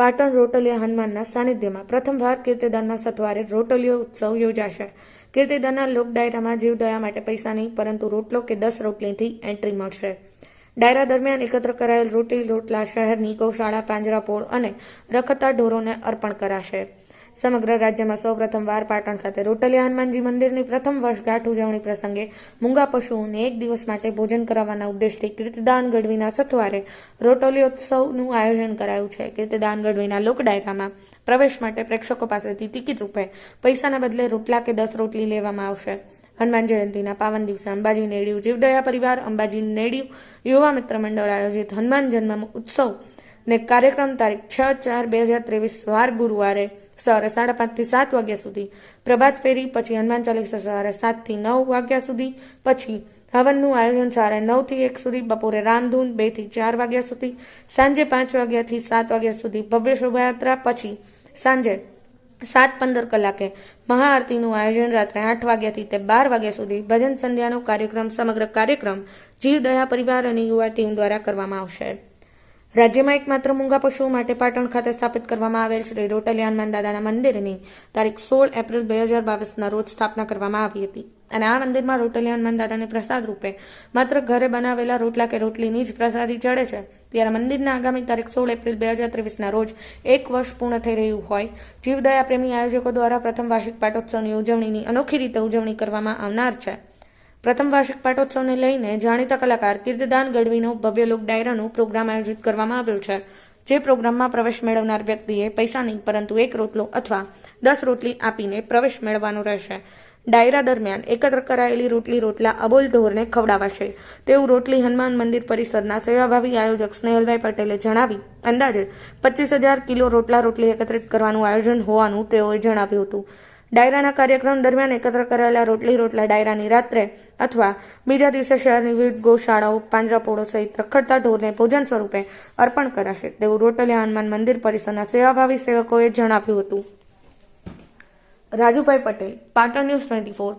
પાટણ રોટલીયા હનુમાનના સાનિધ્યમાં પ્રથમવાર કીર્તિદાનના સથવારે રોટલીઓ ઉત્સવ યોજાશે. કીર્તિદાનના લોક ડાયરામાં જીવદયા માટે પૈસા નહીં, પરંતુ રોટલો કે દસ રોટલીથી એન્ટ્રી મળશે. ડાયરા દરમિયાન એકત્ર કરાયેલ રોટલી રોટલા શહેરની ગૌશાળા, પાંજરાપોળ અને રખતા ઢોરોને અર્પણ કરાશે. સમગ્ર રાજ્યમાં સૌપ્રથમવાર પાટણ ખાતે રોટલિયા હનુમાનજી મંદિરની પ્રથમ વર્ષગાંઠ ઉજવણી પ્રસંગે મૂંગા પશુઓને એક દિવસ માટે ભોજન કરાવવાના ઉદ્દેશથી કીર્તિદાન ગઢવીના સથવારે રોટલીઓત્સવનું આયોજન કરાયું છે. કીર્તિદાન ગઢવીના લોકડાયરામાં પ્રવેશ માટે પ્રેક્ષકો પાસેથી ટિકિટ રૂપે પૈસાના બદલે રોટલા કે દસ રોટલી લેવામાં આવશે. હનુમાન જયંતિના પાવન દિવસે અંબાજી નેડિયું, જીવદયા પરિવાર, અંબાજી નેડિયું યુવા મિત્ર મંડળ આયોજિત હનુમાન જન્મ ઉત્સવ ને કાર્યક્રમ તારીખ છ ચાર બે હજાર ત્રેવીસ વાર ગુરુવારે સવારે સાડા પાંચથી સાત વાગ્યા સુધી. પ્રભાત ફેરી, પછી હનુમાન ચાલીસા સવારે સાતથી નવ વાગ્યા સુધી. પછી હવનનું આયોજન સવારે નવથી એક સુધી, બપોરે રામધૂન બેથી ચાર વાગ્યા સુધી, સાંજે પાંચ વાગ્યાથી સાત વાગ્યા સુધી ભવ્ય શોભાયાત્રા, પછી સાંજે સાત પંદર કલાકે મહાઆરતીનું આયોજન રાત્રે આઠ વાગ્યાથી તે બાર વાગ્યા સુધી ભજન સંધ્યાનો કાર્યક્રમ, સમગ્ર કાર્યક્રમ જીવદયા પરિવાર અને યુવા ટીમ દ્વારા કરવામાં આવશે. રાજ્યમાં એકમાત્ર મૂંગા પશુઓ માટે પાટણ ખાતે સ્થાપિત કરવામાં આવેલ શ્રી રોટલિયાન હનુમાન દાદાના મંદિરની તારીખ સોળ એપ્રિલ બે હજાર બાવીસના રોજ સ્થાપના કરવામાં આવી હતી. અને આ મંદિરમાં રોટલિયાન હનુમાન દાદાને પ્રસાદ રૂપે માત્ર ઘરે બનાવેલા રોટલા કે રોટલીની જ પ્રસાદી ચડે છે. ત્યારે મંદિરના આગામી તારીખ સોળ એપ્રિલ બે હજાર ત્રેવીસના રોજ એક વર્ષ પૂર્ણ થઈ રહ્યું હોય. જીવદયા પ્રેમી આયોજકો દ્વારા પ્રથમ વાર્ષિક પાટોત્સવની ઉજવણીની અનોખી રીતે ઉજવણી કરવામાં આવનાર છે. પ્રથમ વાર્ષિક પાટોત્સવને લઈને જાણીતા કલાકાર કીર્તિદાન ગઢવીનો ભવ્ય લોક ડાયરાનો પ્રોગ્રામ આયોજિત કરવામાં આવ્યો છે. જે પ્રોગ્રામમાં પ્રવેશ મેળવનાર વ્યક્તિએ પૈસા નહીં, પરંતુ એક રોટલો અથવા દસ રોટલી આપીને પ્રવેશ મેળવવાનો રહેશે. ડાયરા દરમિયાન એકત્ર કરાયેલી રોટલી રોટલા અબોલ ઢોરને ખવડાવાશે. તેવું રોટલી હનુમાન મંદિર પરિસરના સેવાભાવી આયોજક સ્નેહલભાઈ પટેલે જણાવી, અંદાજે પચીસ હજાર કિલો રોટલા રોટલી એકત્રિત કરવાનું આયોજન હોવાનું તેઓએ જણાવ્યું હતું. ડાયરાના કાર્યક્રમ દરમિયાન એકત્ર કરાયેલા રોટલી રોટલા ડાયરાની રાત્રે અથવા બીજા દિવસે શહેરની વિવિધ ગૌશાળાઓ, પાંજરાપોળો સહિત રખડતા ઢોરને ભોજન સ્વરૂપે અર્પણ કરાશે. તેવું રોટલિયા હનુમાન મંદિર પરિસરના સેવાભાવી સેવકોએ જણાવ્યું હતું. Rajubhai Patel, Patan news twenty four